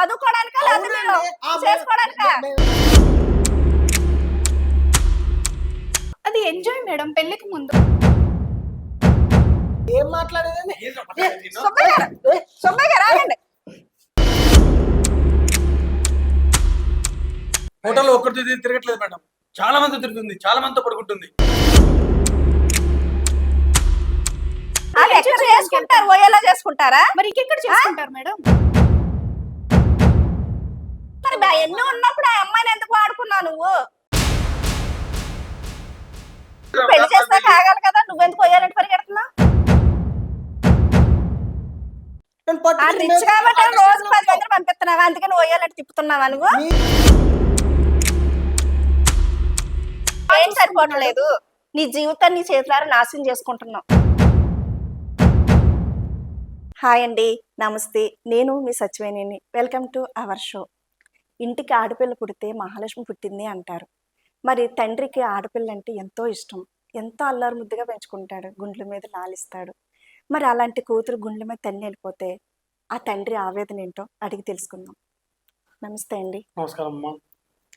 చదువుకోవడానికా లేదా చేసుకోవడానికా అది enjoy madam పెళ్ళికి ముందు. ఏం మాట్లాడేదండి? సుబ్బయ్య గారు సుబ్బయ్య గారు ఆగండి. హోటల్లో ఒక్కరితో తిరిగి తిరగట్లేదు మేడం. చాలా మంది తిరుగుతుంది చాలా మందితో పడుకుంటుంది. అది ఎక్కడ చేసుకుంటారు? ఓయేలా చేసుకుంటారా? మరి ఇంకెక్కడ చేసుకుంటారు మేడం? ఎన్నో ఉన్నప్పుడు ఆ అమ్మాయిని ఎందుకు వాడుకున్నావు నువ్వు? పెళ్ళి చేస్తే కాగాలి కదా? నువ్వెందుకు పోయాలంటే పరిగెడుతున్నావు? రిచ్ కాబట్టి రోజు పది మందిని పంపిస్తున్నావా? అందుకని ఓయాలంటే తిప్పుతున్నావా నువ్వు? ఏం సరిపోవట్లేదు. నీ జీవితాన్ని నీ చేతులారా నాశనం చేసుకుంటున్నావు. హాయ్ అండి. నమస్తే. నేను మీ సచివేణిని వెల్కమ్ టు అవర్ షో. ఇంటికి ఆడపిల్ల పుడితే మహాలక్ష్మి పుట్టింది అంటారు. మరి తండ్రికి ఆడపిల్ల అంటే ఎంతో ఇష్టం. ఎంతో అల్లారు ముద్దుగా పెంచుకుంటాడు. గుండ్ల మీద లాలిస్తాడు. మరి అలాంటి కూతురు గుండ్ల మీద తన్ని వెళ్ళిపోతే ఆ తండ్రి ఆవేదన ఏంటో అడిగి తెలుసుకుందాం. నమస్తే అండి. నమస్కారం అమ్మా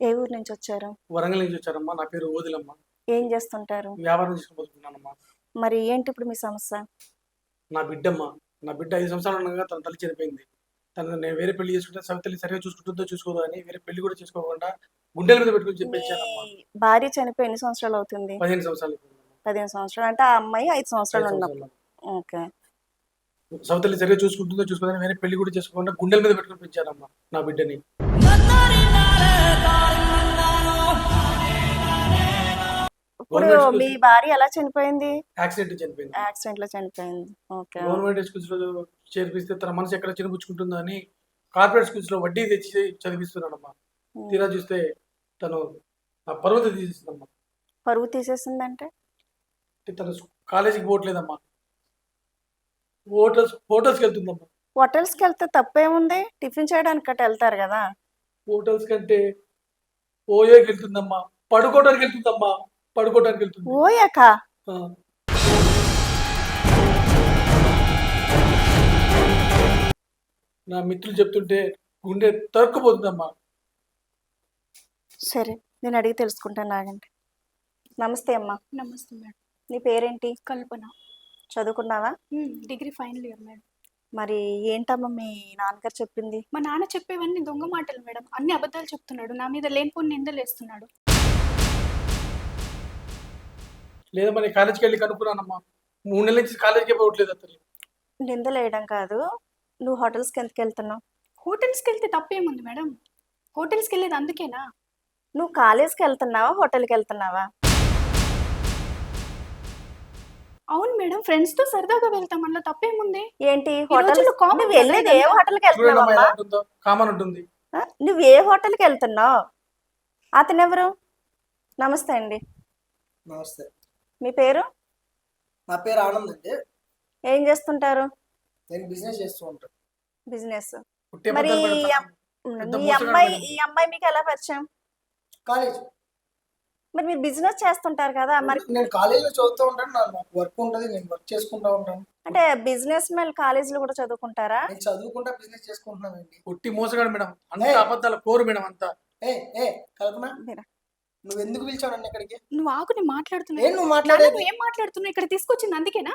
ఏ ఊరు నుంచి వచ్చారు? వరంగల్ నుంచి వచ్చారమ్మా. నా పేరు ఓదిలమ్మ. ఏం చేస్తుంటారు? వ్యాపారం చేసుకుని బతుకుతున్నానమ్మా మరి ఏంటి ఇప్పుడు మీ సమస్య? నా బిడ్డమ్మ. నా బిడ్డ ఐదు సంవత్సరాలు ఉండగా తన తల్లి చనిపోయింది. తను నేను వేరే పెళ్ళి చేసుకుంటే సవితల్లి సరిగా చూసుకుంటుందో చూసుకోదో అని వేరే పెళ్ళి కూడా చేసుకోకుండా గుండెల మీద పెట్టుకుని చెప్పేశానమ్మా మీ భార్య చనిపోయి ఎన్ని సంవత్సరాలు అవుతుంది? పదిహేను సంవత్సరాలు. పదిహేను సంవత్సరాలు. అంటే ఆ అమ్మాయి ఐదు సంవత్సరాలు ఉన్నప్పుడు. ఓకే. సవితల్లి సరిగా చూసుకుంటుందో చూసుకోదని వేరే పెళ్ళి కూడా చేసుకోకుండా గుండెల మీద పెట్టుకుని పెంచానమ్మా నా బిడ్డని. ఇప్పుడు మీ భార్య ఎలా చనిపోయింది? యాక్సిడెంట్ చనిపోయింది. యాక్సిడెంట్లో చనిపోయింది. ఓకే. గవర్నమెంట్ స్కూల్స్లో చేర్పిస్తే తన మనసు ఎక్కడ చిన్నపుచ్చుకుంటుందో అని కార్పొరేట్ స్కూల్స్లో వడ్డీ తెచ్చి చదివిస్తున్నాడమ్మా. తీరా చూస్తే తను నా పర్వత తీసేసిందమ్మా. పరువు తీసేసిందంటే? అంటే తను కాలేజీకి పోవట్లేదమ్మా. హోటల్స్ హోటల్స్కి వెళ్తుందమ్మా. హోటల్స్కి వెళ్తే తప్పేముంది? టిఫిన్ చేయడానికి గట్ట వెళ్తారు కదా. హోటల్స్ కంటే ఓయోకి వెళ్తుందమ్మా. పడుకోవడానికి వెళ్తుందమ్మా. పడుకోవడానికి వెళ్తుంది ఓయాక. నా మిత్రులు చెప్తుంటే గుండె తరుక్కుపోతుందమ్మా. సరే నేను అడిగి తెలుసుకుంటాను ఆగండి నమస్తే అమ్మా. నమస్తే మేడం. నీ పేరేంటి? Kalpana. చదువుకున్నావా? Degree final year madam. మరి ఏంటమ్మా మీ నాన్నగారు చెప్పింది? మా నాన్న చెప్పేవన్నీ దొంగ మాటలు మేడం. అన్ని అబద్ధాలు చెప్తున్నాడు. నా మీద లేనిపోని నిందలు లేదమ్మా నేను కాలేజీకి వెళ్ళి కనుక్కున్నానమ్మా. మూడు నెలల నుంచి కాలేజీకి పోవట్లేదు అతను నిందలు వేయడం కాదు. నువ్వు హోటల్స్కి ఎందుకు వెళ్తున్నావు? హోటల్స్కి వెళ్తే తప్పేముంది మేడం? హోటల్స్కి వెళ్ళేది అందుకేనా? నువ్వు కాలేజ్కి వెళ్తున్నావా హోటల్కి వెళ్తున్నావా? అవును మేడం ఫ్రెండ్స్తో సరదాగా వెళ్తాం. అందులో తప్పేముంది? ఏంటి? హోటల్ రోజుల్లో common నువ్వు వెళ్ళేది ఏ. హోటల్కి చూడండి అమ్మా వెళ్తున్నావమ్మా? ఎలా ఉంటుందో. కామన్ ఉంటుంది. ఆ? నువ్వు ఏ హోటల్కి వెళ్తున్నావు? అతను ఎవరు నమస్తే అండి. నమస్తే. మీ పేరు? నా పేరు ఆనంద్ అండి. ఏం చేస్తుంటారు? నేను బిజినెస్ చేస్తూ ఉంటాను బిజినెస్. మరి ఈ అమ్మాయి. ఈ అమ్మాయి మీకు ఎలా పరిచయం? కాలేజ్. మరి మీరు బిజినెస్ చేస్తుంటారు కదా మరి నేను కాలేజీలో చదువుతూ ఉంటాను. నాకు వర్క్ ఉంటుంది నేను వర్క్ చేసుకుంటూ ఉంటాను. అంటే బిజినెస్ మెన్ కాలేజీలో కూడా చదువుకుంటారా? నేను చదువుకుంటా బిజినెస్ చేసుకుంటున్నానండి. పుట్టి మోసగాడు మేడం. అంత. అబద్ధాల కోరు మేడం అంతా. ఏ ఏ కల్పన? నువ్వు ఎందుకు పిలిచావు నన్ను ఇక్కడికి? నువ్వు ఆకు నేను ఏం మాట్లాడుతున్నా నువ్వు మాట్లాడేది? నువ్వు ఏం మాట్లాడుతున్నావు? ఇక్కడ తీసుకొచ్చింది అందుకేనా?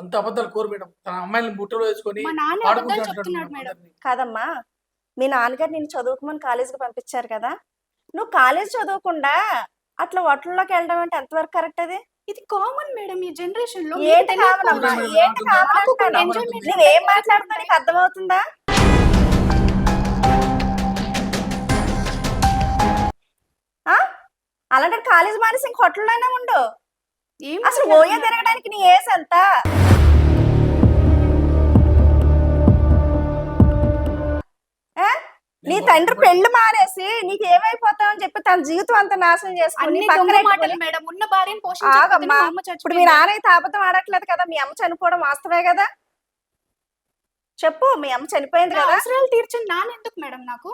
అంత అబద్ధాలు కోరు మేడం. తన అమ్మాయిని బుట్టలో వేసుకొని మా నాన్న అబద్ధాలు ఆడుకుంటూ చెప్తున్నాడు మేడం అందరినీ. కాదమ్మా మీ నాన్నగారు నేను చదువుకోమని కాలేజీకి పంపించారు కదా. నువ్వు కాలేజ్ చదువుకుండా అట్లా హోటల్లోకి వెళ్ళడం అంటే ఎంతవరకు కరెక్ట్ అది? ఇది కామన్ మేడం ఈ జనరేషన్లో ఏంటి కావాలమ్మా ఏంటి కావాలి నాకు కూడా అంటాను. enjoyment నువ్వేం మాట్లాడుతున్నా నీకు అర్థమవుతుందా? అలాంటి కాలేజ్ మానేసి ఇంక హోటల్లోనే ఉండు. అసలు ఓయే? తిరగడానికి నీ ఏజ్ ఎంత? నీ తండ్రి పెళ్ళి మానేసి నీకు ఏమైపోతావు అని చెప్పి తన జీవితం అంతా నాశనం చేసుకుని. మా ఇప్పుడు. నాన్న అయితే అబద్ధం ఆడట్లేదు కదా మీ అమ్మ చనిపోవడం వాస్తవే కదా? చెప్పు మీ అమ్మ చనిపోయింది కదా? అవసరాలు తీర్చండి. నాన్న ఎందుకు మేడం నాకు?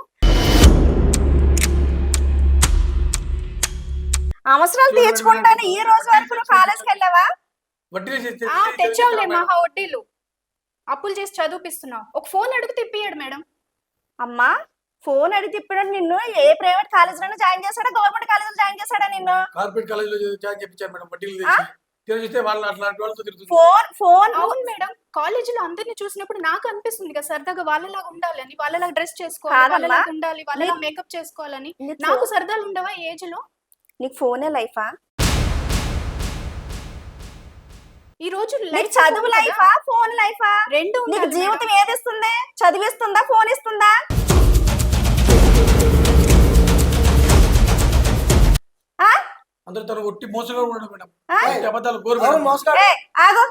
అవసరాలు తీర్చుకుంటాను. ఈ రోజు వరకు నువ్వు కాలేజ్కి వెళ్ళావా? తెచ్చావులే మహా వడ్డీలు. అప్పులు చేసి చదివిపిస్తున్నావు. ఒక ఫోన్ అడుగు తిప్పియాడు మేడం. అమ్మా ఫోన్ అడిగి తిప్పడం నిన్ను. ఏ ప్రైవేట్ కాలేజీలోనే జాయిన్ చేశాడా? గవర్నమెంట్ కాలేజీలో జాయిన్ చేశాడా నిన్ను? కార్పొరేట్ కాలేజీలో జాయిన్ చేయించారు మేడం వడ్డీలు వాళ్ళు అట్లాంటి వాళ్ళతో ఫోన్ ఫోన్ అవును మేడం. కాలేజీలో అందరిని చూసినప్పుడు నాకు అనిపిస్తుంది కదా సరదాగా వాళ్ళలాగా ఉండాలని వాళ్ళలాగా డ్రెస్ చేసుకోవాలి. వాళ్ళలాగా ఉండాలి వాళ్ళలా మేకప్ చేసుకోవాలని. నీకు సరదాలు ఉండవా ఏజ్లో? నీకు ఫోనే లైఫా ఈ రోజు నీకు చదువు లైఫా ఫోన్ లైఫా రెండు నీకు జీవితం. ఏది ఇస్తుంది చదివిస్తుందా ఫోన్ ఇస్తుందా ఆ? అందరూ తను ఒట్టి మోసంగా ఉన్నాడు మేడం ఆ? ఒట్టి అబద్ధాలు గోరు అవును మేడం. మోసగాడు ఏ, ఆగు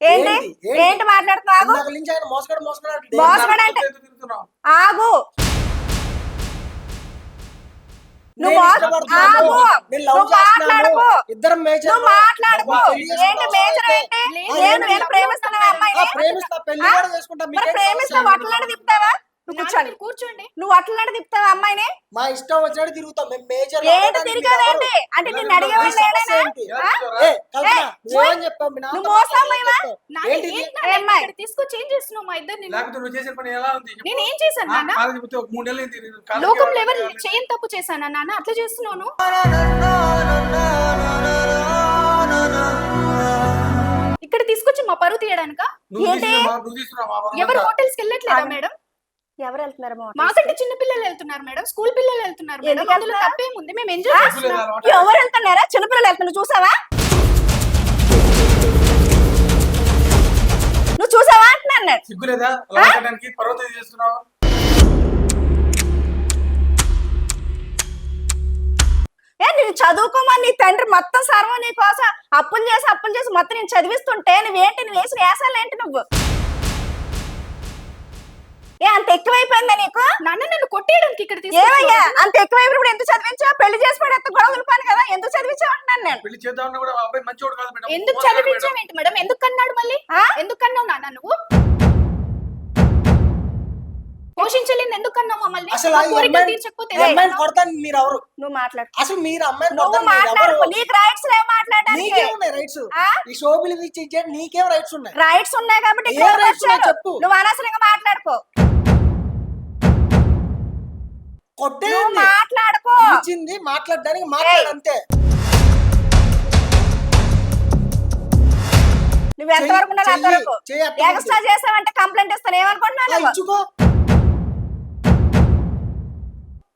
ఏంటి ఏంటి? ఏంటి? మాట్లాడుతున్నావు ఆగు ఇందాక నుంచి ఆయన మోసగాడు మోసగాడు అంటే మోసగాడు దానితో అంటే- ఎందుకు తిరుగుతున్నావు? ఆగు చేస్తున్నాను. మాట్లాడుకో. ఇద్దరం మేజర్ నువ్వు మాట్లాడుకో. పెళ్ళి చేసుకుంటాం. ఏంటి మేజర్ ఏంటి? లేదు, నేను లేదు, నేను ప్రేమిస్తున్నా అమ్మాయిని. ప్రేమిస్తా. పెళ్ళి? కూడా చేసుకుంటా. ప్రేమిస్తా? వట్టలాంటి తిప్పుతావా? నువ్వు కూర్చోండి. కూర్చోండి. నువ్వు వట్టలాంటి తిప్పుతావా అమ్మాయిని? మా ఇష్టం వచ్చినట్టు తిరుగుతాం. మేము మేజర్ ఏంటి తిరిగేదేంటి అంటే ఏ? ఇక్కడ తీసుకొని చేంజ్ చేస్తున్నావు మా ఇద్దరిని? లేకపోతే నువ్వు చేసిన పని ఎలా ఉంది చెప్పు. నేను ఏం చేశాను నాన్న. నేను లోకంలో ఎవరు. చేయని తప్పు చేశానా నాన్న? అట్లా చేస్తున్నాను ఇక్కడ తీసుకొచ్చి మా పరువు తీయడానిక? ఎవరు వాళ్ళంతా. హోటల్స్కి వెళ్ళట్లేదా. మేడం? ఎవరు వెళ్తున్నారు మా మాకంటే చిన్న పిల్లలు వెళ్తున్నారు మేడం స్కూల్ పిల్లలు వెళ్తున్నారు మేడం. ఎందుకు అందులో వెళ్తున్నారు? తప్పేముంది? మేము ఎంజాయ్ చేస్తున్నాం? ఎవరు వెళ్తున్నారా? చిన్నపిల్లలు వెళ్తున్నారు చూసావా? నువ్వు చూసావా అంటున్నాను నేను. సిగ్గు లేదా అలా మాట్లాడడానికి పర్వతం చేస్తున్నావు? ఏ నేను చదువుకోమని నీ తండ్రి మొత్తం సర్వం నీ కోసం అప్పులు చేసి అప్పులు చేసి మొత్తం నేను చదివిస్తుంటే నువ్వేంటి? నువ్వు వేసిన వేసాలు ఏంటి నువ్వు? ఏ అంత ఎక్కువైపోయిందా నీకు? నాన్న నన్ను కొట్టేయడానికి ఇక్కడ ఏమయ్యా అంత ఎక్కువైపోయినప్పుడు ఎందుకు చదివించావు? పెళ్ళి చేసి పడేస్తే గొడవలు పని కదా ఎందుకు చదివించావు అంటున్నాను నేను? పెళ్ళి చేద్దామన్నా కూడా అబ్బాయి మంచోడు కాదు మేడం. ఎందుకు. చదివించావేంటి మేడం? ఎందుకు కన్నాడు మళ్ళీ? ఎందుకు కన్నావు నాన్న నువ్వు? పోషించలేని ఎందుకు కన్నావు మమ్మల్ని? అసలు కోరికలు అమ్మాయిని- తీర్చకపోతే? కొడతాను మీరు ఎవరు నువ్వు మాట్లాడు. అసలు మీరు అమ్మాయిని నువ్వు కొడతాను మీరు ఎవరు మాట్లాడుకో. నీకు రైట్స్ లేవు మాట్లాడడానికి. నీకే ఉన్నాయి రైట్స్ ఆ? ఈ షోబిలు ఇచ్చి నీకేం రైట్స్ ఉన్నాయి? రైట్స్ ఉన్నాయి కాబట్టి. చెప్పు. నువ్వు అనవసరంగా మాట్లాడుకో. కొట్టేది మాట్లాడుకో. ఇచ్చింది మాట్లాడడానికి మాట్లాడు అంతే. నువ్వు ఎంతవరకు అంతవరకు? ఎక్స్ట్రా చేసావంటే కంప్లైంట్ ఇస్తాను. ఏమనుకుంటున్నావు ఆ, నువ్వు? ఇచ్చుకో.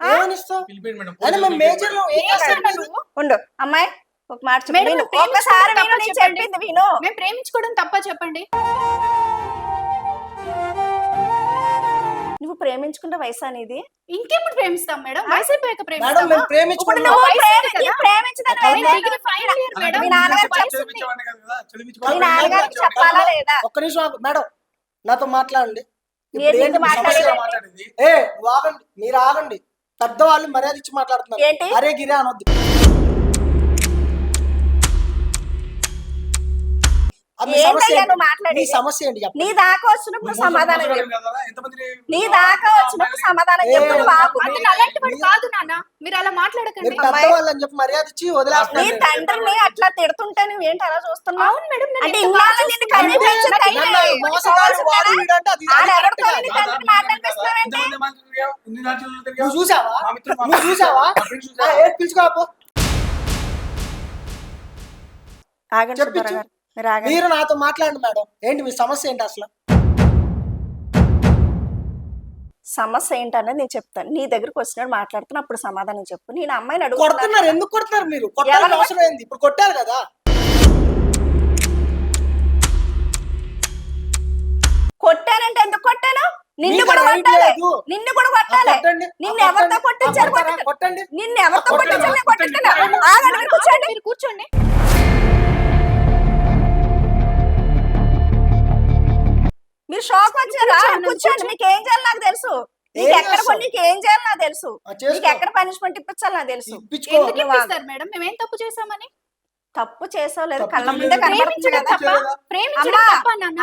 ఆ? ఏమనిస్తావు? పిలిపియండి మేడం. అయినా మేము మేజర్లో ఏం ఏం చేస్తారు చేస్తావు మీరు? నువ్వు? ఉండు. అమ్మాయి ఒక మాట ఒక్కసారి. చెప్పింది విను. మేము ప్రేమించుకోవడం తప్ప చెప్పండి. నువ్వు ప్రేమించుకుంటే వయసు అనేది ఇంకెప్పుడు ప్రేమిస్తాం మేడం వయసు అయిపోయాక మేడం ప్రేమిస్తామా మేము ఇప్పుడు ప్రేమించుకున్నాం నువ్వు వయసు ప్రేమి- ఉంది కదా? నీ ప్రేమించదని అట్లా నేను వయసు డిగ్రీ ఫైనల్ ఇయర్ మేడం మీ నాన్నగారికి వయసు ఉంది. చదివించేవాడిని కాదు కదా, మీ చదివించుకోవాలి. నాన్నగారికి చెప్పాలా లేదా ఒక్క నిమిషం ఆగు. మేడం నాతో మాట్లాడండి ఇప్పుడు ఏంటి ఏంటి మీ మాట్లాడేది? సమస్య? సమస్యగా మాట్లాడేది ఏ నువ్వు ఆగండి మీరు ఆగండి పెద్దవాళ్ళు మర్యాద ఇచ్చి మాట్లాడుతున్నారు ఏంటి? అరే గిరే అనొద్దు సమస్య ఏంటి? నువ్వు ఏంటి చెప్పండి. నీ దాకా వచ్చినప్పుడు నువ్వు సమాధానం నీ దాకా వచ్చినప్పుడు సమాధానం నువ్వు అలాంటి కాదు నాన్న. మీరు అలా మాట్లాడకండి. చెప్పి మర్యాద ఇచ్చి నీ తండ్రిని అట్లా తిడుతుంటే నువ్వేంటి అలా చూస్తున్నావు? అవును మేడం అంటే ఇన్నాళ్ళు నిన్ను. నీ? నువ్వు చూసావా? నువ్వు చూసావా? పిలుచుకోపో ఆగండి. మీరు నాతో మాట్లాడండి మేడం. ఏంటి మీ సమస్య ఏంటి అసలు? సమస్య ఏంటనేది నేను చెప్తాను. నీ దగ్గరకు వచ్చినాడు మాట్లాడుతున్నా అప్పుడు సమాధానం చెప్పు. నేను అమ్మాయిని కొడుతున్నారు. ఎందుకు కొడుతున్నారు మీరు? కొట్టాల్సిన ఎవరు? అవసరం ఏంది? ఇప్పుడు కొట్టారు కదా. కొట్టానంటే ఎందుకు కొట్టాను? నిన్ను కూడా కొట్టాలి. నిన్ను కూడా కొట్టాలి. నిన్ను ఎవరితో. కొట్టించారు? కొట్టండి. నిన్ను ఎవరితో కొట్టించారు? కొట్టండి, కొట్టించాను. కొట్టండి. ఆగండి మీరు కూర్చోండి. మీరు కూర్చోండి. మీరు షాక్ వచ్చారా? కూర్చోండి, మీకు ఏం చేయాలి నాకు తెలుసు. నీకు ఎక్కడ? కొన్ని నీకు ఏం చేయాలి నాకు తెలుసు. నీకు ఎక్కడ పనిష్మెంట్ ఇప్పించాలి నాకు తెలుసు. మేడం? మేము ఏం తప్పు చేసామని తప్పు చేసావు లేదు కళ్ళ ముందే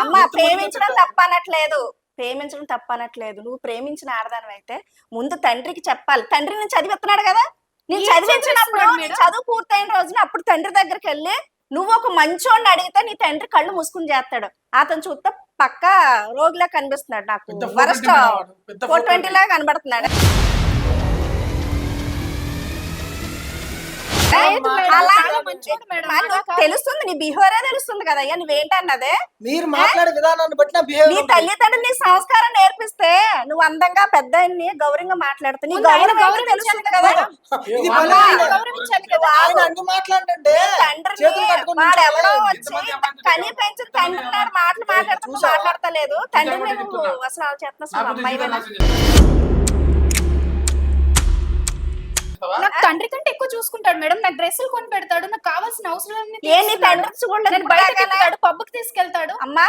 అమ్మా, ప్రేమించడం? తప్ప? అనట్లేదు ప్రేమించడం తప్ప అనట్లేదు నువ్వు ప్రేమించిన ఆడదాని అయితే ముందు తండ్రికి చెప్పాలి. తండ్రి నేను చదివిస్తున్నాడు కదా? నేను చదివించినప్పుడు? చదువు పూర్తయిన రోజున అప్పుడు తండ్రి దగ్గరికి వెళ్ళి నువ్వు ఒక మంచోడిని అడిగితే నీ తండ్రి కళ్ళు మూసుకుని చేస్తాడు. అతను చూస్తే పక్క రోగిలా కనిపిస్తున్నాడు నాకు. వరస్ట్ 420 వాడు, పెద్ద ఫోర్ ట్వంటీ లాగా కనబడుతున్నాడు. తెలుస్తుంది నీ బిహేవియరే తెలుస్తుంది కదా అయ్యా నువ్వేంటన్నదే మీరు మాట్లాడే విధానాన్ని బట్టి నా తల్లిదండ్రులు నీ సంస్కారం నేర్పిస్తే నువ్వు అందంగా పెద్ద గౌరవంగా మాట్లాడుతూ నీ గౌరవం తెలుస్తుంది కదా ఇది అమ్మా, భలే ఆయన ఉంది. గౌరవించాలి కదా. ఆయన అన్ని మాట్లాడంటే తండ్రిని చేతులు కట్టుకొని వాడు నిల్చోవాలి. ఎవడో వచ్చి కని పెంచిన తండ్రి మాటలు మాట్లాడుతూ? మాట్లాడతలేదు చెప్తున్నా. అసలు చేస్తున్నా అమ్మాయి? నాకు తండ్రి కంటే ఎక్కువ చూసుకుంటాడు మేడం. నాకు డ్రెస్సులు కొని పెడతాడు. నాకు కావాల్సిన అవసరాలన్నీ బయట తిప్పుతాడు పబ్బుకి తీసుకెళ్తాడు. అమ్మా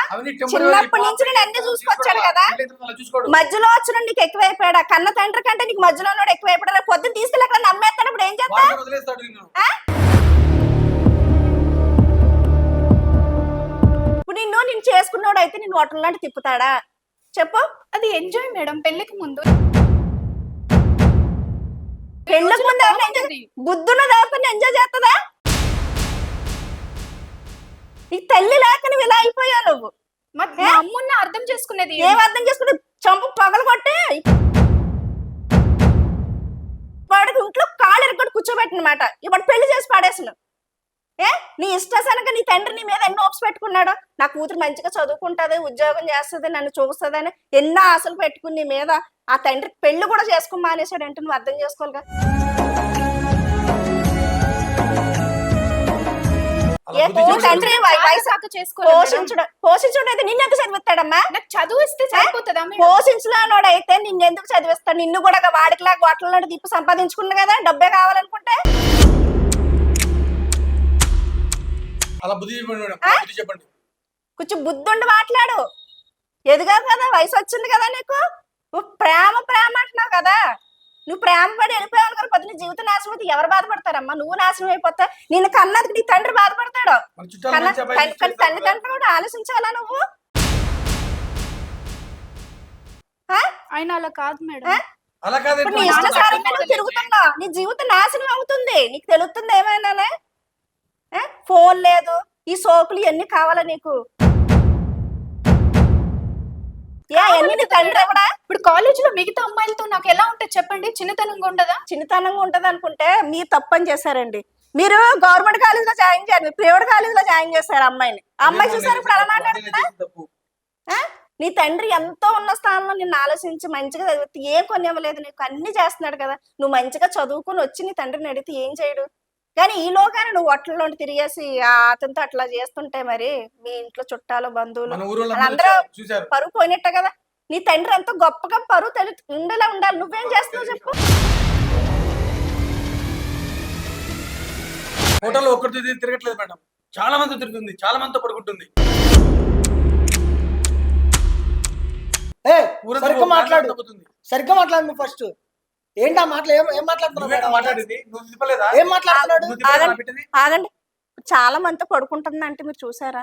చిన్నప్పటి పాపం. నుంచి నేను అన్ని చూసుకొచ్చాడు కదా. మధ్యలో వచ్చిన నీకు ఎక్కువైపోయాడా? కన్న తండ్రి కంటే నీకు మధ్యలో ఉన్నాడు ఎక్కువైపోయాడు? రేపు పొద్దున్న తీసుకెళ్ళి అక్కడ నమ్మేస్తాడు ఇప్పుడు ఏం చేస్తా. ఇప్పుడు నిన్ను నేను చేసుకున్నాడు అయితే నేను హోటల్ లాంటి తిప్పుతాడా? చెప్పు. అది ఎంజాయ్ మేడం పెళ్ళికి ముందు. పెళ్ళకు ముందు ఎవరిని. బుద్ధున్న దేవతని ఎంజాయ్ చేస్తుందా? నీ తల్లి లేక నువ్వు ఇలా అయిపోయావు నువ్వు. మా మా అమ్మున్న అర్థం చేసుకునేది ఏం అర్థం చేసుకుంటే చంపు పగలు కొట్టే? వాడికి ఇంట్లో కాళ్ళు ఎరగొట్టి కూర్చోబెట్టినమాట. ఇప్పుడు పెళ్ళి చేసి పాడేసిన ఏ? నీ ఇష్టాసనక నీ తండ్రి నీ మీద ఎన్నో హోప్స్ పెట్టుకున్నాడు? నా కూతురు మంచిగా చదువుకుంటది ఉద్యోగం చేస్తుంది నన్ను చూస్తుందని ఎన్నో ఆశలు పెట్టుకుని నీ మీద. ఆ తండ్రి పెళ్ళి కూడా చేసుకో మానేశాడు అంటే నువ్వు అర్థం చేసుకోవాలిగా. ఏ. తండ్రి. పోషించడం పోషించడం అయితే నిన్నెంత చదివిస్తాడమ్మా? నాకు చదువు ఇస్తే మేడం? పోషించలేనోడు అయితే నిన్నెందుకు చదివిస్తాడు? నిన్ను కూడా వాడికిలా గొట్టల తిప్పి సంపాదించుకున్నా కదా డబ్బే కావాలనుకుంటే? అలా బుద్ధి చెప్పండి మేడం. బుద్ధి చెప్పండి. కొంచెం బుద్ధుండి మాట్లాడు. ఎదిగావు కదా వయసు వచ్చింది కదా నీకు? నువ్వు ప్రేమ ప్రేమ అంటున్నావు కదా. నువ్వు ప్రేమ పడి వెళ్ళిపోయావు కదా పొద్దున జీవితం నాశనం అయితే ఎవరు బాధపడతారమ్మా? నువ్వు నాశనం అయిపోతా నిన్ను కన్నదికి నీ తండ్రి బాధపడతాడు. కానీ తల్లిదండ్రులు కూడా ఆలోచించాలా నువ్వు? ఆ? ఆయన అలా కాదు మేడం. నీ ఇష్టసారంగా నువ్వు తిరుగుతున్నావు. నీ జీవితం నాశనం అవుతుంది. నీకు తెలుస్తుంది ఏమైనానే ఏ? ఫోన్ లేదు. ఈ సోకులు ఇవన్నీ కావాలా నీకు? ఏ అన్ని నీ తండ్రి ఎవడా? ఇప్పుడు కాలేజ్లో మిగతా అమ్మాయిలతో నాకు ఎలా ఉంటుంది చెప్పండి? చిన్నతనంగా ఉండదా? చిన్నతనంగా ఉంటది అనుకుంటే మీరు తప్పని చేశారండి. మీరు గవర్నమెంట్ కాలేజ్లో జాయిన్ చేయాలి. ప్రైవేట్ కాలేజ్లో జాయిన్ చేశారు అమ్మాయిని. అమ్మాయి చూసారు ఇప్పుడు అలా మాట్లాడుతున్నా? నీ తండ్రి ఎంతో ఉన్న స్థానంలో నిన్ను ఆలోచించి మంచిగా చదివితే ఏం కొన్ని ఇవ్వలేదు నీకు. అన్ని చేస్తున్నాడు కదా. నువ్వు మంచిగా చదువుకుని వచ్చి నీ తండ్రిని అడిగితే ఏం చేయడు? కానీ ఈ లోకాన్ని నువ్వు ఒట్లలో తిరిగేసి ఆ అతనితో అట్లా చేస్తుంటే మరి మీ ఇంట్లో చుట్టాలు బంధువులు చూశారు. పరువు పోయినట్టే కదా? నీ తండ్రి ఎంతో గొప్పగా పరువు తెలి ఉండేలా ఉండాలి. నువ్వేం చేస్తున్నావు చెప్పు. హోటల్లో ఒక్కరితో తిరిగి తిరగట్లేదు మేడం. చాలా మంది తిరుగుతుంది. చాలా మందితో పడుకుంటుంది. సరిగ్గా మాట్లాడు. తగ్గుతుంది. సరిగ్గా మాట్లాడు ఫస్ట్ ఏంటి మాటలు? ఏం ఏం మాట్లాడుతున్నావు మాట్లాడుతున్నాడు? ఆగండి. చాలా మందితో పడుకుంటుంది అంటే మీరు చూసారా?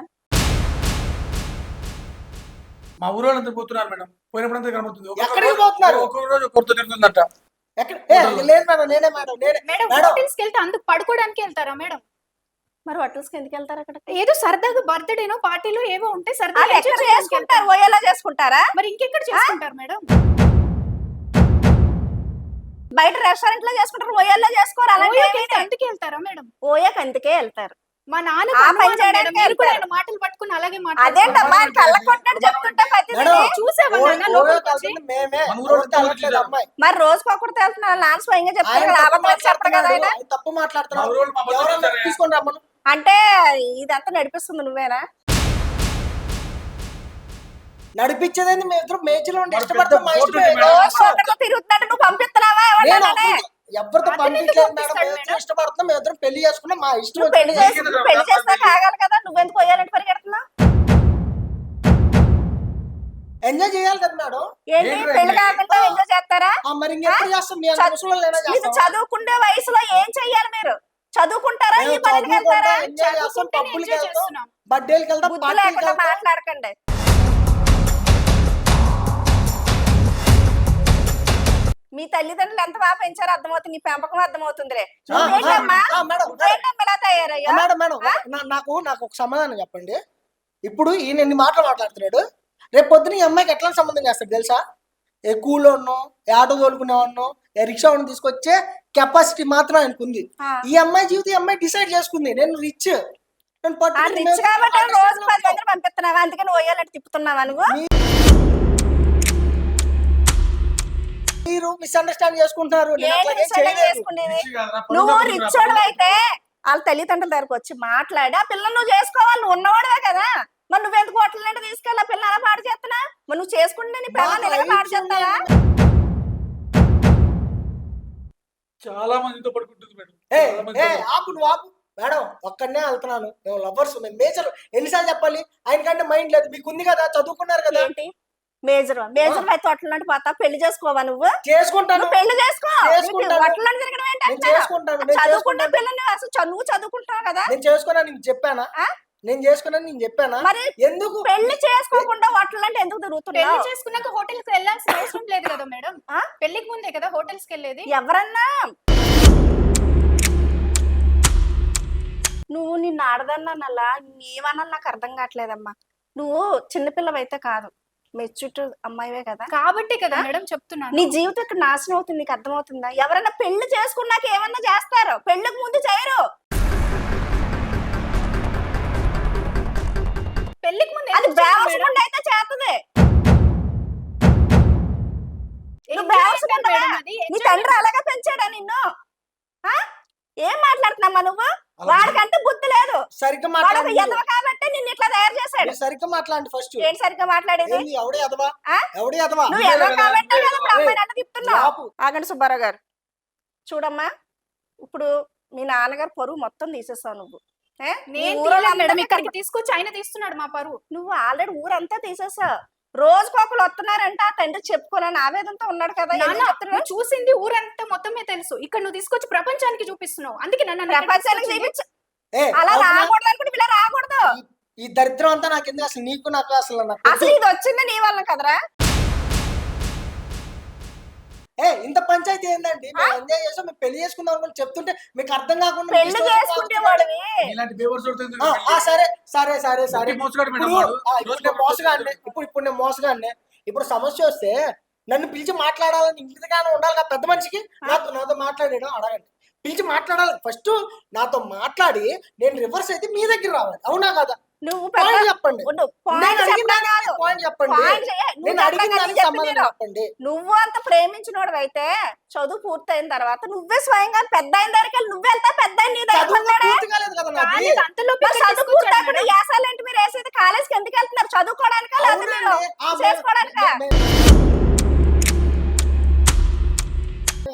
మా ఊరు వాళ్ళంతా పోతున్నారు మేడం. పోయినప్పుడంతా కనబడుతుంది ఒక్కొక్క ఎక్కడికి పోతున్నారు? ఒక్కొక్క రోజు తిరుగుతుందట. ఎక్కడ లేదు మేడం నేనే మేడం నేనే మేడం. హోటల్స్కి వెళ్తే అందుకు పడుకోవడానికి వెళ్తారా మేడం? మరి హోటల్స్కి ఎందుకు వెళ్తారు అక్కడ? ఏదో సరదాగా బర్త్డేనో పార్టీలో ఏవో ఉంటే సరదాగా చేయడానికి చేసుకుంటారు. ఓయేలా చేసుకుంటారా? మరి ఇంకెక్కడ చేసుకుంటారు మేడం? బయట రెస్టారెంట్లో చేసుకుంటారు ఓయేల్లో చేసుకోరు అలాంటి అందుకే వెళ్తారా మేడం? ఓయాకి అందుకే వెళ్తారు. మా నాన్న ఆ పని చేయడానికే కూడా. ఆయన మాటలు పట్టుకుని అలాగే అదేంటమ్మా ఆయన కళ్ళ కొట్టినట్టు చెప్తుంటే ప్రతిదీ చూసావా నాన్న ఓయో లోపలికి వచ్చి? మేమే. మరి రోజుకి ఒకటి వెళ్తున్నారు నాన్న స్వయంగా చెప్తారు కదా అబద్ధాలు చెప్పరు కదా ఆయన. తప్పు? తీసుకొని రమ్మను. అంటే ఇదంతా నడిపిస్తుంది నువ్వేనా? నడిపించేదేంది? మేము వాడు ఇష్టపడతాం. మా తిరుగుతున్నాడు నువ్వు పంపిస్తున్నావా? ఎవరితో పంపించలేదు మేడం? మేము మేడం. ఇద్దరం ఇష్టపడుతున్నాం. మేము ఇద్దరం పెళ్ళి చేసుకున్నాం. మా ఇష్టం పెళ్ళి పెళ్ళి చేసినా కాగాలి కదా. నువ్వెందుకు పోయాలంటే పరిగెడుతున్నావు? ఎంజాయ్ చేయాలి కదా మేడం? ఏంటి? పెళ్ళి? కాకుండా ఎంజాయ్ చేస్తారా? ఆ, మరి ఇంకెప్పుడు చేస్తాం? మీ మీరు చేస్తాం చదువుకునే వయసులో ఏం చెయ్యాలి మీరు? చదువుకుంటారా? ఈ పనులకి వెళ్తారా? చదువుకుంటాం, ఎంజాయ్ చేస్తాం. మీ తల్లిదండ్రులు ఎంత బాగా పెంచారో అర్థమవుతుంది నీ పెంపకం అర్థమవుతుందిలే. ఆ, నువ్వేంటమ్మా ఆ, మేడం, నువ్వేంటమ్మా ఇలా తయారయ్యా మేడం మేడం నా- నాకు నాకు ఒక సమాధానం చెప్పండి. ఇప్పుడు ఈయన ఎన్ని మాటలు మాట్లాడుతున్నాడు? రేపు పొద్దున ఈ అమ్మాయికి ఎట్లా సంబంధం చేస్తాడు తెలుసా? ఏ కూలోన్నో ఏ ఆటో తోలుకునేవాడినో ఏ రిక్షా వాడిని తీసుకొచ్చే కెపాసిటీ మాత్రం ఆయనకు ఉంది ఆ. ఈ అమ్మాయి జీవితం ఈ అమ్మాయి డిసైడ్ చేసుకుంది. నేను రిచ్ నేను ఆటో రోజు పది. మందిని పంపిస్తున్నావా? అందుకని ఓయాలంటే తిప్పుతున్నావా నువ్వు? మీరు మిస్అండర్స్టాండ్ చేసుకుంటున్నారు. నేను అట్లా ఏం చేయలేదు. చేసుకునేది? నువ్వు రిచ్ అయితే వాళ్ళ తల్లిదండ్రుల దగ్గరకు వచ్చి మాట్లాడి. ఆ పిల్లని నువ్వు చేసుకోవాలి నువ్వు ఉన్నవాడువే కదా. మరి నువ్వెందుకు హోటల్ తీసుకెళ్ళి ఆ పిల్ల అలా పాడు చేస్తున్నా? మరి నువ్వు చేసుకుంటే నీ పిల్లల్ని ఇలాగ పాడు చేస్తావా? చాలా మందితో పడుకుంటుంది మేడం. చాలా ఆపు నువ్వు ఆపు. మేడం ఒక్కడనే వెళ్తున్నాను. మేము లవర్స్ మేము మేజర్ ఎన్నిసార్లు చెప్పాలి? ఆయనకంటే మైండ్ లేదు. మీకు ఉంది కదా చదువుకున్నారు కదా. ఏంటి? మేజర్. మేజర్ అయితే హోటల్ పోతా. పెళ్ళి చేసుకోవా నువ్వు? చేసుకుంటాను. నువ్వు పెళ్ళి చేసుకో. చేసుకుంటాను. హోటల్ తిరగడం ఏంటి నేను అంటున్నాను. చేసుకుంటాను. నేను చదువుకుంటే పిల్లని అసలు. చదువు చదువుకుంటావు కదా? నేను చేసుకున్నాను నీకు చెప్పానా? ఆ? నేను చేసుకున్నాను నేను చెప్పానా? మరి ఎందుకు? పెళ్ళి చేసుకోకుండా హోటల్ అంటే ఎందుకు పెళ్ళి తిరుగుతున్నావు చేసుకున్నాక హోటల్స్కి వెళ్ళాల్సిన అవసరం లేదు కదా మేడం. ఆ? పెళ్ళికి ముందే కదా హోటల్స్కి వెళ్ళేది? ఎవరన్నా? నువ్వు నిన్ను ఆడదన్నానలా? ఏమన్నా నాకు అర్థం కావట్లేదమ్మా. నువ్వు చిన్నపిల్లవైతే కాదు. మెచ్యూర్ అమ్మాయివే కదా? కాబట్టి కదా మేడం చెప్తున్నాను. నీ జీవితం ఇక్కడ నాశనం అవుతుంది నీకు అర్థమవుతుందా? ఎవరైనా పెళ్ళి చేసుకున్నాక ఏమన్నా చేస్తారు? పెళ్ళికి ముందు చేయరు. పెళ్ళికి ముందు అది? బేవసకుండా అయితే చేస్తుంది నువ్వు బేవసకుండా నీ తండ్రి అలాగే పెంచాడా నిన్ను? ఏం మాట్లాడుతున్నామ్మా నువ్వు? వాడికంటే బుద్ధి లేదు. సరిగ్గా ఎదవ కాబట్టి నిన్ను ఇట్లా తయారు చేశాడు? సరిగ్గా మాట్లాడండి ఫస్ట్ ఏంటి సరిగ్గా మాట్లాడేది? ఏంది ఎవడే ఎదవా ఆ? ఎవడే ఎదవా నువ్వు ఎదవ కదా, కాబట్టి నువ్వే కదా? ఇప్పుడు ఎదవ. అమ్మాయిని అట్లా తిప్పుతున్నావు ఆపు. ఆగండి సుబ్బారావు గారు. చూడమ్మా ఇప్పుడు మీ నాన్నగారు పరువు మొత్తం తీసేస్తావు నువ్వు. మేడం ఇక్కడికి తీసుకొచ్చి ఆయన తీస్తున్నాడు మా పరువు. నువ్వు ఆల్రెడీ ఊరంతా తీసేసావు. రోజుకొకరు వస్తున్నారంట ఆ తండ్రి చెప్పుకోనని ఆవేదంతో ఉన్నాడు కదా చూసింది ఊరంతా మొత్తమే తెలుసు. ఇక్కడ నువ్వు తీసుకొచ్చి ప్రపంచానికి చూపిస్తున్నావు. అందుకే నన్ను ప్రపంచానికి. చూపించు. అలా? రాకూడదు అనుకుంటే ఇలా రాకూడదు. ఈ- దరిద్రం అంతా నాకు ఎందుకు అసలు? నీకు నాకు అసలు నాకు అసలు ఇది వచ్చింది నీ వల్ల కదరా? ఏ ఇంత పంచాయతీ ఏందండి? మేము ఎంజాయ్ చేసాం మేము పెళ్ళి చేసుకుందాం అనుకుని చెప్తుంటే మీకు అర్థం కాకుండా పెళ్ళి చేసుకుంటే వచ్చినట్టు వాడివి ఇలాంటి బేవర్స్ దొరుకుతుంది ఆ, ఆ, సరే సరే సరే సరే. ఇంటికి మోసగాడు మేడం ఇప్పుడు వాడు. ఆ, ఇప్పుడు నేను మోసగాడిని ఇప్పుడు ఇప్పుడు నేను మోసగాడిని. ఇప్పుడు సమస్య వస్తే నన్ను పిలిచి మాట్లాడాలని ఇంటిగానే ఉండాలి కదా పెద్ద మనిషికి? నాతో నాతో మాట్లాడాడు అడగండి. పిలిచి మాట్లాడాలి. ఫస్ట్ నాతో మాట్లాడి నేను రివర్స్ అయితే మీ దగ్గర రావాలి. అవునా కదా? నువ్వు చెప్పండి. నువ్వు నువ్వు అంత ప్రేమించినోడు అయితే చదువు పూర్తయిన తర్వాత నువ్వే స్వయంగా పెద్ద అయిన దగ్గరికి వెళ్ళి నువ్వు వెళ్తా పెద్ద అంతలో మరి వేసేది కాలేజ్కి ఎందుకు వెళ్తున్నారు? చదువుకోవడానికా చేసుకోవడానికా?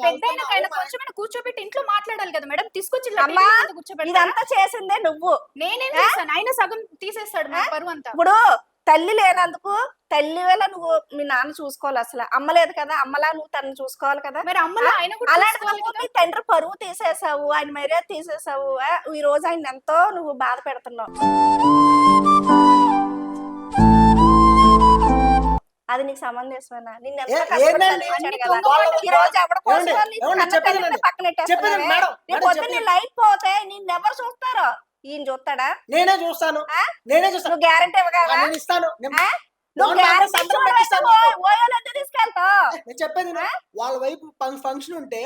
పెద్ద కొంచెమైనా కూర్చోబెట్టి ఇంట్లో మాట్లాడాలి కదా మేడం. తీసుకొచ్చి కూర్చోబెడతారా? ఇదంతా చేసిందే నువ్వు. నేనేం చేస్తాను ఆయన సగం తీసేస్తాడు పరువు అంతా. ఇప్పుడు తల్లి లేనందుకు తల్లి వేళ నువ్వు మీ నాన్న చూసుకోవాలి అసలు. అమ్మ లేదు కదా అమ్మలా నువ్వు తనని చూసుకోవాలి కదా. మరి అలాంటి తండ్రి పరువు తీసేసావు ఆయన మర్యాద తీసేసావు ఈ రోజు ఆయన ఎంతో నువ్వు బాధ పెడుతున్నావు. నీ మేడం పొద్దున్న నీ చెప్పేది. లైట్ పోతే నిన్ను ఎవరు చూస్తారు? ఈయన చూస్తాడా? నేనే చూస్తాను? నేనే చూస్తాను నువ్వు గ్యారంటీ ఆ, ఇవ్వగలవా నేను ఇస్తాను. నేను ఆ? నువ్వు గ్యారంటీ తీసుకెళ్తావు? నేను చెప్పేది. వాళ్ళ వైపు ఫంక్షన్ ఉంటే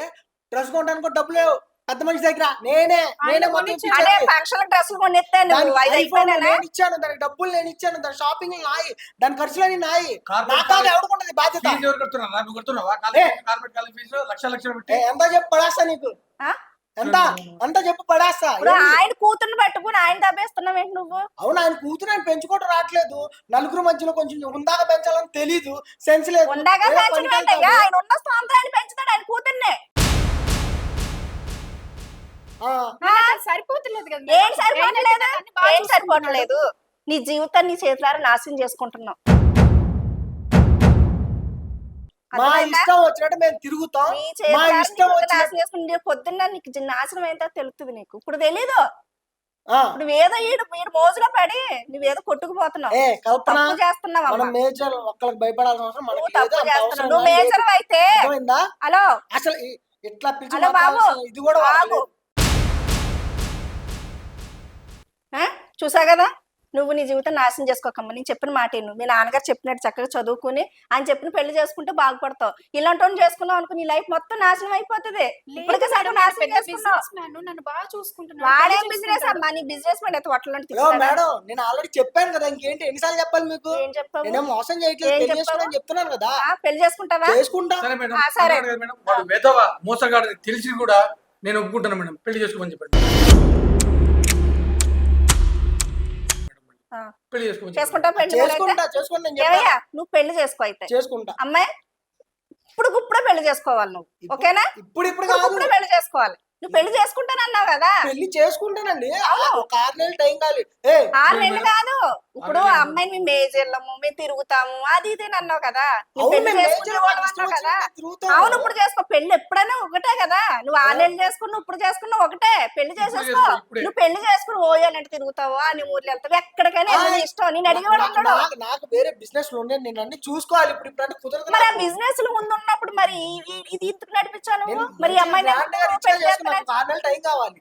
డ్రెస్ కొనడానికి డబ్బులు లేవు. పెద్ద మనిషి దగ్గర నేనే నేనే. అదే. ఫంక్షన్ డ్రెస్సులు కొనిస్తే నువ్వు దానికి ఐదు ఐఫోన్ అయిపోయినా నేను ఇచ్చాను దానికి డబ్బులు నేను ఇచ్చాను దాని షాపింగ్ నాయి దాని ఖర్చులని నాయి కార్పొరేట్ నా కాదు ఎవడుకుంటది బాధ్యత ఎవరు కడుతున్నావా. కాలేజ్ ఫీజు లక్ష లక్షలు పెట్టి ఎంత చెప్పు పడేస్తా నీకు ఆ? ఎంత ఎంత చెప్పు పడేస్తా? ఆయన కూతుర్ని పట్టుకుని ఆయన దబ్బేస్తున్నావు ఏంటి నువ్వు అవును ఆయన కూతురు ఆయన పెంచుకోవడం రావట్లేదు నలుగురు మధ్యలో కొంచెం ఉందాక పెంచాలని తెలీదు సెన్స్ లేదు? వెళ్తాడు. ఆయన ఉన్న స్థాంతాన్ని పెంచుతాడు ఆయన కూతుర్ని సరిపోతలేదు కదా ఏం. సరిపోవట్లేదు. సరిపోవట్లేదు? నీ జీవితాన్ని నీ చేతులారా నాశనం చేసుకుంటున్నావు మా అర్థమైందా? ఇష్టం వచ్చినట్టు మేము తిరుగుతాం. మా ఇష్టం నాశనం చేసుకుని నీ పొద్దున్న నీకు నాశనం ఏంటో తెలుస్తుంది నీకు? ఇప్పుడు తెలీదు. ఆ, నువ్వేదో ఈడు మీరు మోజులో పడి నువ్వేదో కొట్టుకుపోతున్నావు. ఏ కల్పన తప్పు చేస్తున్నావు మేజర్ ఒక్కరికి భయపడాల్సిన అవసరం తప్పు నువ్వు. మేజర్ అయితే హలో. అసలు ఇట్లా ఇది కూడా చూసా కదా? నువ్వు నీ జీవితం నాశనం చేసుకోకమ్మ. నేను చెప్పిన మాట విను. మీ నాన్నగారు చెప్పినట్టు చక్కగా చదువుకుని ఆయన చెప్పిన పెళ్ళి చేసుకుంటే బాగుపడతావు. ఇలాంటి వాడిని చేసుకున్నావు అనుకో నీ లైఫ్ మొత్తం నాశనం అయిపోతుంది. ఇప్పటికే సగం నాశనం చేసుకున్నావు. వాడేం బిజినెస్. అమ్మా? నీ బిజినెస్ మ్యాన్ అయితే వట్లంటే హలో మేడం నేను ఆల్రెడీ చెప్పాను కదా ఇంకేంటి? ఎన్నిసార్లు చెప్పాలి మీకు? ఏం చెప్పావు? నేనేం మోసం చేయట్లేదు. చెప్తున్నాను కదా. ఆ, పెళ్ళి చేసుకుంటావా? చేసుకుంటా. సరే మేడం ఆ, సరే. అన్నాడు కదా మేడం. వాడు వెధవ మోసగాడు తెలిసి కూడా నేను ఒప్పుకుంటాను మేడం. పెళ్ళి చేసుకోమని చెప్పండి. పెళ్ళి పెళ్ళి చేసుకుంటా. ఏమయ్యా నువ్వు పెళ్ళి చేసుకో అయితే. చేసుకుంటా. అమ్మాయి ఇప్పుడు ఇప్పుడే పెళ్ళి చేసుకోవాలి నువ్వు. ఓకేనా? ఇప్పుడు ఇప్పుడే పెళ్ళి చేసుకోవాలి. నువ్వు పెళ్ళి చేసుకుంటానన్నావు కదా? పెళ్ళి చేసుకుంటానండి. ఒక ఆరు నెలలు టైం కాలి. ఆరు నెలలు. కాదు. ఇప్పుడు. అమ్మాయిని మేము మేజర్లము మేము తిరుగుతాము అది ఇది అని అన్నావు కదా? అవును ఇప్పుడు చేసుకో. పెళ్ళి ఎప్పుడైనా ఒకటే కదా? నువ్వు ఆరు నెలలు చేసుకున్నావు ఇప్పుడు చేసుకున్నావు ఒకటే. పెళ్ళి చేసేసుకో. నువ్వు పెళ్ళి చేసుకుని ఓయాలంటే తిరుగుతావు అని ఊర్లు వెళ్తావు ఎక్కడికైనా ఇష్టం నేను అడిగేవాడు నాకు- ఉంటాడు నాకు- వేరే బిజినెస్లో ఉండే నేను అన్ని చూసుకోవాలి ఇప్పుడు ఇప్పుడు అంటే కుదరదు మరి ఆ. బిజినెస్ ముందు ఉన్నప్పుడు మరి ఇది నువ్వు? నేను మరి అమ్మాయిని పెళ్ళి టైం కావాలి.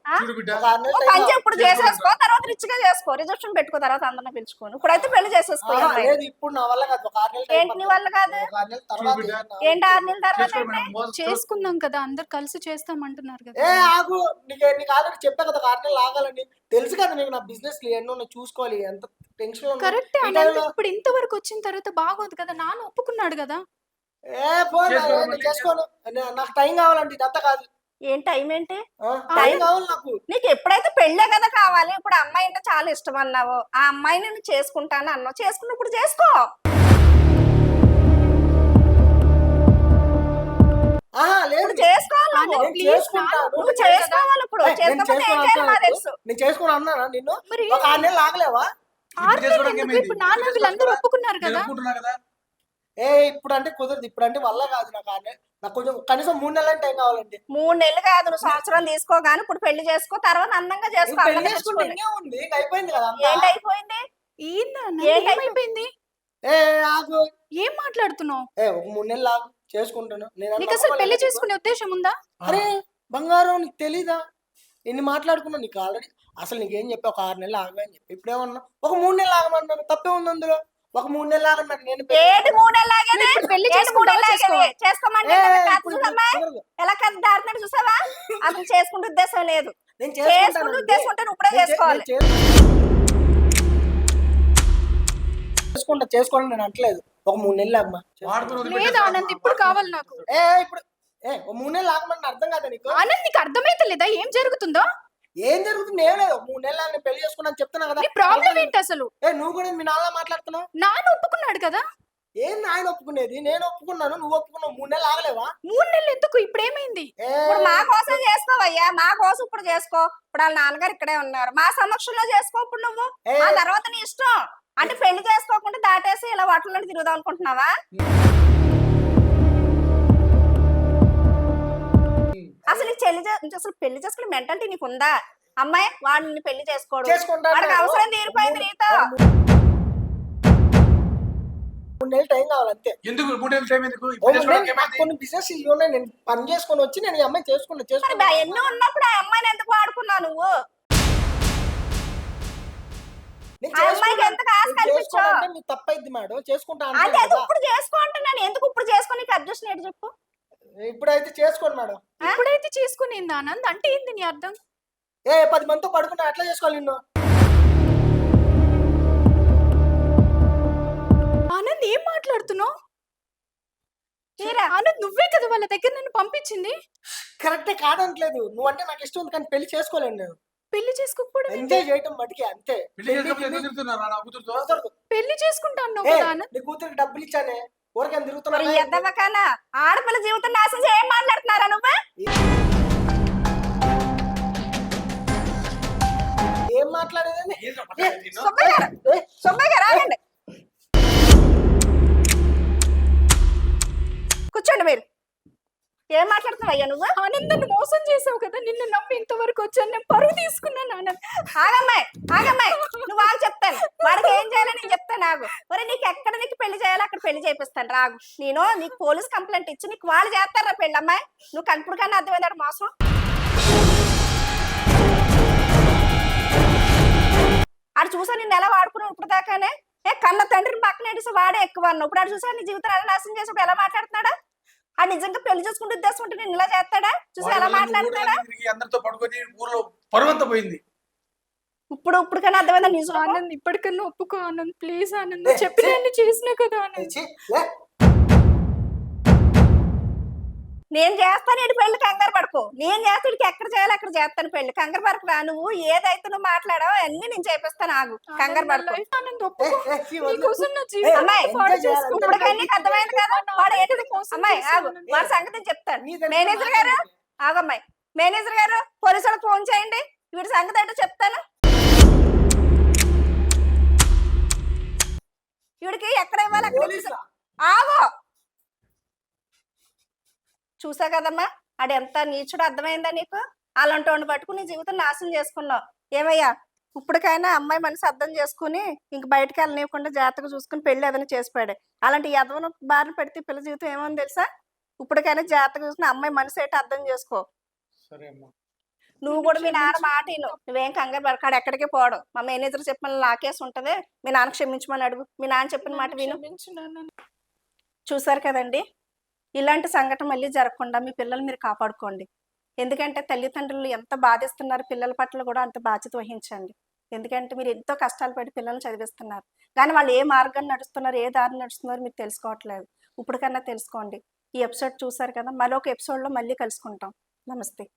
పని. ఇప్పుడు చేసేసుకో తర్వాత రిచ్గా చేసుకో. రిజెప్షన్ పెట్టుకో తర్వాత అందరిని పిలుచుకోను. ఇప్పుడైతే పెళ్ళి చేసేసుకో ఇప్పుడు నా వల్ల కాదు. ఏంటి నీ వల్ల కాదు? ఏంటి ఆరు నెలల తర్వాత చేసుకుందాం కదా అందరు కలిసి చేస్తామంటున్నారు ఏ కదా ఆగు. నీకు నీకు ఆల్రెడీ చెప్పా కదా ఆరు నెలలు ఆగాలని. తెలుసు కదా నీకు నా బిజినెస్ ఎన్నో నేను చూసుకోవాలి. ఎంత టెన్షన్లో ఉన్నా. కరెక్ట్ ఇప్పుడు ఇంతవరకు వచ్చిన తర్వాత బాగోదు కదా నాన్న ఒప్పుకున్నాడు కదా. ఏ ఫోన్ చేసుకో, నేను చేసుకోను. నా- నాకు టైం కావాలండి ఇదంతా కాదు. ఏం టైం ఏంటి? ఆ, టైం నాకు. నీకు ఎప్పుడైతే పెళ్ళే కదా కావాలి ఇప్పుడు ఆ అమ్మాయి అంటే చాలా ఇష్టం అన్నావు. ఆ అమ్మాయిని నేను చేసుకుంటాను అన్నావు. చేసుకున్నప్పుడు చేసుకో. ఇప్పుడు చేసుకోవాలి నువ్వు. నేను please, చేసుకుంటాను. నాన్న నువ్వు చేసుకోవాలి ఇప్పుడు. ఏ, నేను చేసుకోకపోతే ఏం చేసుకోను చేయాలి నాకు అంటున్నా తెలుసు. నేను చేసుకుని అన్నానా నిన్ను? మరి ఒక ఆరు నెలలు ఆగలేవా? ఆరు ఇప్పుడు చేసుకోవడానికి నెలలు ఏమైంది? ఇప్పుడు నాన్న ఇప్పుడు వీళ్ళందరూ చేసుకోవడానికి ఒప్పుకున్నారు కదా? ఏ ఇప్పుడు అంటే కుదరదు. ఇప్పుడు అంటే వల్ల కాదు నాకు ఆరు నెలలు నాకు కొంచెం కనీసం మూడు నెలలు టైం కావాలండి? మూడు నెలలు కాదు. నువ్వు సంవత్సరం తీసుకో గాని ఇప్పుడు పెళ్ళి చేసుకో తర్వాత అందంగా చేసుకో పెళ్ళి చేసుకుంటే. ఇంకే ఉంది ఇంక అయిపోయింది కదా అంతా. ఏంటి అయిపోయింది ఏందన్న ఏంటి ఏమైపోయింది? ఏ ఆగు. ఏం మాట్లాడుతున్నావు? ఏ ఒక మూడు నెలలు ఆగు. చేసుకుంటాను. నేను నీకు అసలు పెళ్ళి చేసుకునే ఉద్దేశం ఉందా? అరే బంగారం నీకు తెలీదా? ఎన్ని మాట్లాడుకున్నా నీకు ఆల్రెడీ. అసలు నీకేం చెప్పి? ఒక ఆరు నెలలు ఆగమని చెప్పి. ఇప్పుడేమన్నా? ఒక మూడు నెలలు ఆగమన్నాను. తప్పే ఉంది అందులో. ఒక మూడు నెలలు నేను ఏటి మూడు నెలలు ఆగేది? పెళ్ళి ఏంటి మూడు నెలలు చేసుకుంటావా, ఆగేది? చేసుకోమంటే ఏ, కదా కాదు ఇప్పుడు చూసమ్మా? కుదరదు. ఎలా కథ దారుతున్నాడు చూసావా అసలు చేసుకుంటే ఉద్దేశం లేదు నేను చేసుకుంటే. ఉద్దేశం ఉంటే ఇప్పుడే చేసుకోవాలి చేసుకుంటా చేసుకోండి నేను అంటలేదు ఒక మూడు నెలలు వాడుకొని లేదు. ఆనంద్ ఇప్పుడు కావాలి నాకు ఏ ఇప్పుడు ఏ ఒక మూడు నెలలు ఆగమని అర్థం కాదా నీకు ఆనంద్ నీకు అర్థమైతలేదా ఏం జరుగుతుందో ఏం జరుగుతుంది? ఏం లేదు మూడు నెలలు నేను పెళ్ళి చేసుకున్నాను చెప్తున్నా కదా. నీ ప్రాబ్లం ఏంటి అసలు? ఏ నువ్వు కూడా మీ నాన్న మాట్లాడుతున్నావు? నాన్న ఒప్పుకున్నాడు కదా? ఏం ఆయన ఒప్పుకునేది? నేను ఒప్పుకున్నాను నువ్వు ఒప్పుకున్నావు మూడు నెలలు ఆగలేవా? మూడు నెలలు ఎందుకు? ఇప్పుడు ఏమైంది? ఇప్పుడు మా కోసం చేసుకోవయ్యా మా కోసం ఇప్పుడు చేసుకో. ఇప్పుడు వాళ్ళ నాన్నగారు ఇక్కడే ఉన్నారు. మా సమక్షంలో చేసుకో ఇప్పుడు నువ్వు. ఆ తర్వాత నీ ఇష్టం. అంటే పెళ్ళి చేసుకోకుండా దాటేసి ఇలా వాటిలో తిరుగుదాం అనుకుంటున్నావా? అసలు పెళ్ళి చేసుకునే మెంటల్టీ నీకు ఉందా అమ్మాయి వాడిని పెళ్ళి చేసుకోడు. చేసుకుంటాను వాడికి అవసరం తీరిపోయింది నీతో. మూడు నెలలు టైం కావాలి అంతే. ఎందుకు? మూడు నెలలు టైం ఎందుకు? ఇప్పుడు చేసుకోవడానికి నేను- నాకు ఏమైంది? కొన్ని బిజినెస్ ఇల్లు ఉన్నాయి నేను పని చేసుకొని వచ్చి నేను ఈ అమ్మాయి మరి బా- ఎన్నో ఉన్నప్పుడు ఆ అమ్మాయిని ఎందుకు వాడుకున్నావు నువ్వు? నేను ఆ అమ్మాయికి ఆశ నేను కల్పించావు? తప్పైద్ది మేడం. చేసుకుంటా అంటే అది కదా. ఇప్పుడు చేసుకో అంటున్నాను ఎందుకు ఇప్పుడు చేసుకుని నీకు అడ్జస్ట్ ఏంటి చెప్పు? ఇప్పుడైతే చేసుకోండి మేడం. ఇప్పుడైతే చేసుకునేది ఆనంద్ అంటే ఏంది నీ అర్థం? ఏ పది మందితో పడుకున్నా ఎట్లా చేసుకోవాలి నిన్ను. ఆనంద్ ఏం మాట్లాడుతున్నావు? తీరా ఆనంద్ నువ్వే కదా వాళ్ళ దగ్గర నన్ను పంపించింది? కరెక్టే కాదనట్లేదు నువ్వు అంటే నాకు ఇష్టం ఉంది కానీ పెళ్ళి చేసుకోలేను నేను. పెళ్ళి చేసుకోకపోవడం? ఎంజాయ్ చేయటం మటుకే అంతే. పెళ్ళి చేసుకోకపోతే ఎందుకు తిరుగుతున్నారు నా కూతురుతో? కుదరదు. పెళ్ళి చేసుకుంటా అన్నావు ఏ, కదా ఆనంద్. నీ కూతురికి డబ్బులు ఇచ్చానే. ఊరికే మరి తిరుగుతున్నా ఎద్దవకానా ఆడపిల్ల జీవితం నాశనం చేసి ఏం మాట్లాడుతున్నారా నువ్వు? ఏం నిన్ను? సుబ్బయ్య గారు ఏ, సుబ్బయ్య గారు ఆగండి. కూర్చోండి మీరు. ఏం మాట్లాడుతున్నావయ్యా నువ్వు? ఆనంద్ నన్ను మోసం చేసావు కదా నిన్ను నమ్మి ఇంతవరకు వచ్చాను నేను పరువు తీసుకున్నాను ఆనంద్ ఆగమ్మాయి ఆగమ్మాయి. నువ్వు ఆగు చెప్తాను. వాడికి ఏం చేయాలని నేను చెప్తాను ఆగు. ఒరే నీకు ఎక్కడ నీకు పెళ్ళి చేయాలో అక్కడ పెళ్ళి చేపిస్తాను రాగు నేను నీకు పోలీస్ కంప్లైంట్ ఇచ్చి నీకు వాళ్ళు చేస్తారా పెళ్ళి అమ్మాయి? నువ్వు కనుపుడు కన్నా అర్థమైందాడు మోసం? ఆడు చూసా నిన్ను ఎలా వాడుకున్నావు ఇప్పుడు దాకానే ఏ కన్న తండ్రిని పక్కన వాడే ఎక్కువ ఇప్పుడు ఆడు చూసా నీ జీవితం ఎలా నాశనం చేసినప్పుడు ఎలా మాట్లాడుతున్నాడా? ఆ నిజంగా పెళ్ళి చేసుకుంటే ఉద్దేశం ఉంటే నేను ఇలా చేస్తాడా? చూసా ఎలా తిరిగి అందరితో పడుకొని ఊర్లో పరువంతా పోయింది. ఇప్పుడు ఇప్పుడు కన్నా అర్థమైందా నిజం ఆనంద్ ఇప్పటికన్నా ఒప్పుకో ఆనంద్ ప్లీజ్ ఆనంద్. ఛీ. అన్ని చేసినా కదా ఆనంద్. నేను చేస్తాను ఇటు పెళ్ళి కంగారు పడుకో. నేను ఇటుకి ఎక్కడ చేయాలి అక్కడ చేస్తాను పెళ్ళి కంగారు పడుకు రా నువ్వు ఏదైతే నువ్వు మాట్లాడావో అన్ని నేను చేపిస్తాను ఆగు. కంగారు పడుకో. అమ్మాయి. ఇప్పుడు అర్థమైంది కదా? వాడు ఏంటిది అమ్మాయి ఆగు. వాడి సంగతి చెప్తాను. మేనేజర్ గారు. ఆగమ్మాయి. మేనేజర్ గారు పోలీసులకు ఫోన్ చేయండి. వీడి సంగతి ఏంటో చెప్తాను. వీడికి ఎక్కడ ఇవ్వాలి? అక్కడ? ఆగో. చూసా కదమ్మా? ఆడు ఎంత నీచుడు అర్థమైందా నీకు? అలాంటి వాడిని పట్టుకుని నీ జీవితం నాశనం చేసుకున్నావు. ఏమయ్యా? ఇప్పటికైనా అమ్మాయి మనసు అర్థం చేసుకుని ఇంక బయటకు వెళ్ళనివ్వకుండా జాగ్రత్తగా చూసుకుని పెళ్ళి ఏదైనా చేసిపోయాడు అలాంటి యదవను బారిన పెడితే పిల్ల జీవితం ఏమని తెలుసా? ఇప్పటికైనా జాగ్రత్తగా చూసుకుని అమ్మాయి మనసు ఏంటో అర్థం చేసుకో. సరే అమ్మా. నువ్వు కూడా మీ నాన్న మాట విను. నువ్వేం కంగారు పడకాడు ఎక్కడికి పోవడం మా మేనేజర్ చెప్పిన లాకేసి ఉంటది. మీ నాన్న క్షమించమని అడుగు. మీ నాన్న చెప్పిన మాట విను. చూసారు కదండి? ఇలాంటి సంఘటన మళ్ళీ జరగకుండా మీ పిల్లలు మీరు కాపాడుకోండి. ఎందుకంటే తల్లిదండ్రులు ఎంత బాధిస్తున్నారు పిల్లల పట్ల కూడా అంత బాధ్యత వహించండి. ఎందుకంటే మీరు ఎంతో కష్టాలు పడి పిల్లల్ని చదివిస్తున్నారు. కానీ వాళ్ళు ఏ మార్గాన్ని నడుస్తున్నారు ఏ దారి నడుస్తున్నారో మీరు తెలుసుకోవట్లేదు. ఇప్పటికన్నా తెలుసుకోండి. ఈ ఎపిసోడ్ చూసారు కదా మరొక ఎపిసోడ్లో మళ్ళీ కలుసుకుంటాం. నమస్తే.